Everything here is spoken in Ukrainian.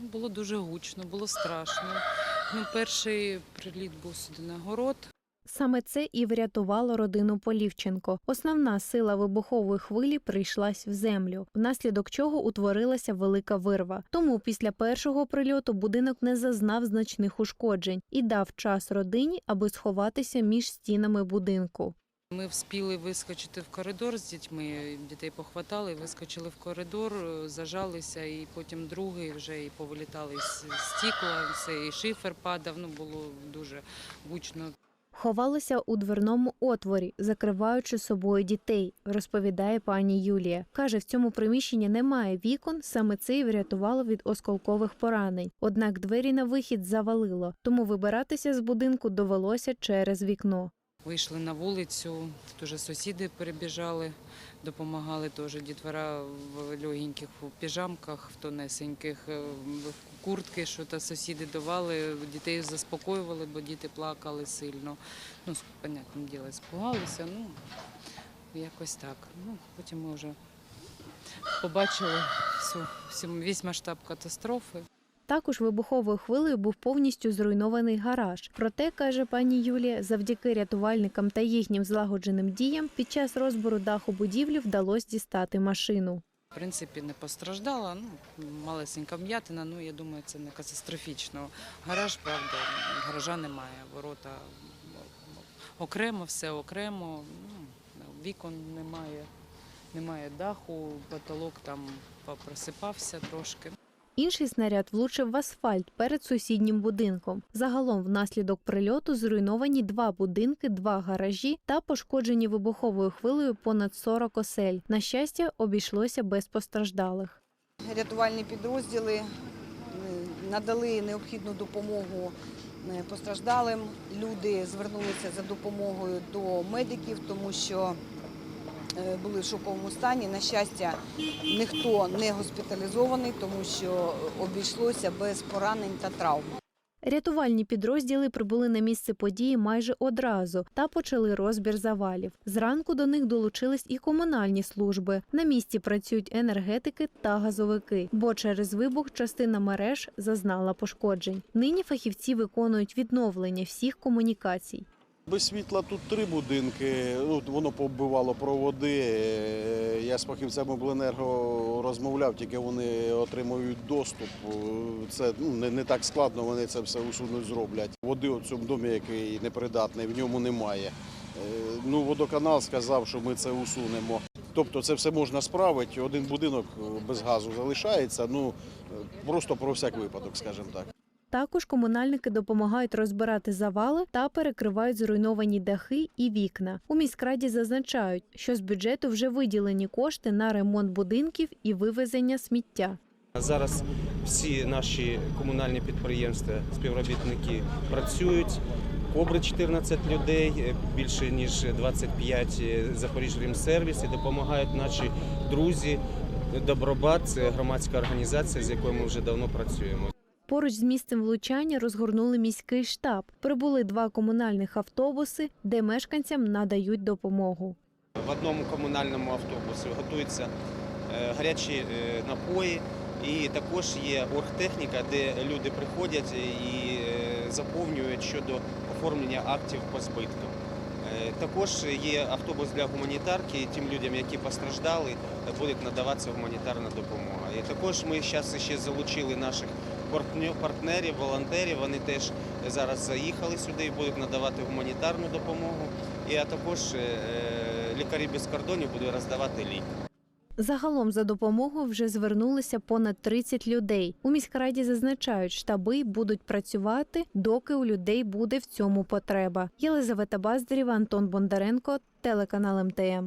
Ну, Було дуже гучно, було страшно. Ну, перший приліт був сюди на город. Саме це і врятувало родину Полівченко. Основна сила вибухової хвилі прийшлась в землю, внаслідок чого утворилася велика вирва. Тому після першого прильоту будинок не зазнав значних ушкоджень і дав час родині, аби сховатися між стінами будинку. Ми вспіли вискочити в коридор з дітьми, дітей похватали, вискочили в коридор, зажалися, і потім другий вже і повилітали з стікла, все, і шифер падав, ну було дуже гучно. Ховалися у дверному отворі, закриваючи собою дітей, розповідає пані Юлія. Каже, в цьому приміщенні немає вікон, саме це й врятувало від осколкових поранень. Однак двері на вихід завалило, тому вибиратися з будинку довелося через вікно. Вийшли на вулицю, тут уже сусіди перебіжали, допомагали теж дітвора в легеньких піжамках, в тонесеньких, е, куртки, що то сусіди давали, дітей заспокоювали, бо діти плакали сильно. Ну, понятне діло, спугалися, ну, якось так. Ну, потім ми вже побачили всю, всю, весь масштаб катастрофи. Також вибуховою хвилею був повністю зруйнований гараж. Проте, каже пані Юлія, завдяки рятувальникам та їхнім злагодженим діям під час розбору даху будівлі вдалося дістати машину. В принципі, не постраждала. Ну, малесенька вм'ятина, ну я думаю, це не катастрофічно. Гараж, правда, гаража немає, ворота окремо, все окремо, ну, вікон немає, немає даху, потолок там просипався трошки. Інший снаряд влучив в асфальт перед сусіднім будинком. Загалом, внаслідок прильоту, зруйновані два будинки, два гаражі та пошкоджені вибуховою хвилею понад 40 осель. На щастя, обійшлося без постраждалих. Рятувальні підрозділи е, надали необхідну допомогу е, постраждалим. Люди звернулися за допомогою до медиків, тому що були в шоковому стані. На щастя, ніхто не госпіталізований, тому що обійшлося без поранень та травм. Рятувальні підрозділи прибули на місце події майже одразу та почали розбір завалів. Зранку до них долучились і комунальні служби. На місці працюють енергетики та газовики, бо через вибух частина мереж зазнала пошкоджень. Нині фахівці виконують відновлення всіх комунікацій. Без світла тут три будинки. Ну, воно побивало проводи. Е, Я з фахівцями обленерго розмовляв, тільки вони отримують доступ. Е, Це ну, не, так складно, вони це все усунуть зроблять. Води у цьому домі, який непридатний, в ньому немає. Е, Ну, водоканал сказав, що ми це усунемо. Тобто це все можна справити. Один будинок без газу залишається. Ну просто про всяк випадок, скажімо так. Також комунальники допомагають розбирати завали та перекривають зруйновані дахи і вікна. У міськраді зазначають, що з бюджету вже виділені кошти на ремонт будинків і вивезення сміття. Зараз всі наші комунальні підприємства, співробітники працюють. Кобри 14 людей, е, більше ніж 25 Запоріжремсервіс і допомагають наші друзі. Добробат це громадська організація, з якою ми вже давно працюємо. Поруч з місцем влучання розгорнули міський штаб. Прибули два комунальних автобуси, де мешканцям надають допомогу. В одному комунальному автобусі готуються е, гарячі е, напої, і також є оргтехніка, де люди приходять і е, заповнюють щодо оформлення актів по збиткам. Також є автобус для гуманітарки, і тим людям, які постраждали, буде надаватися гуманітарна допомога. І також ми зараз ще залучили наших партнерів, волонтерів. Вони теж зараз заїхали сюди і будуть надавати гуманітарну допомогу. А також е, лікарі без кордонів будуть роздавати ліки. Загалом за допомогою вже звернулися понад 30 людей. У міськраді зазначають, штаби будуть працювати, доки у людей буде в цьому потреба. Єлизавета Баздарєва, Антон Бондаренко, телеканал МТМ.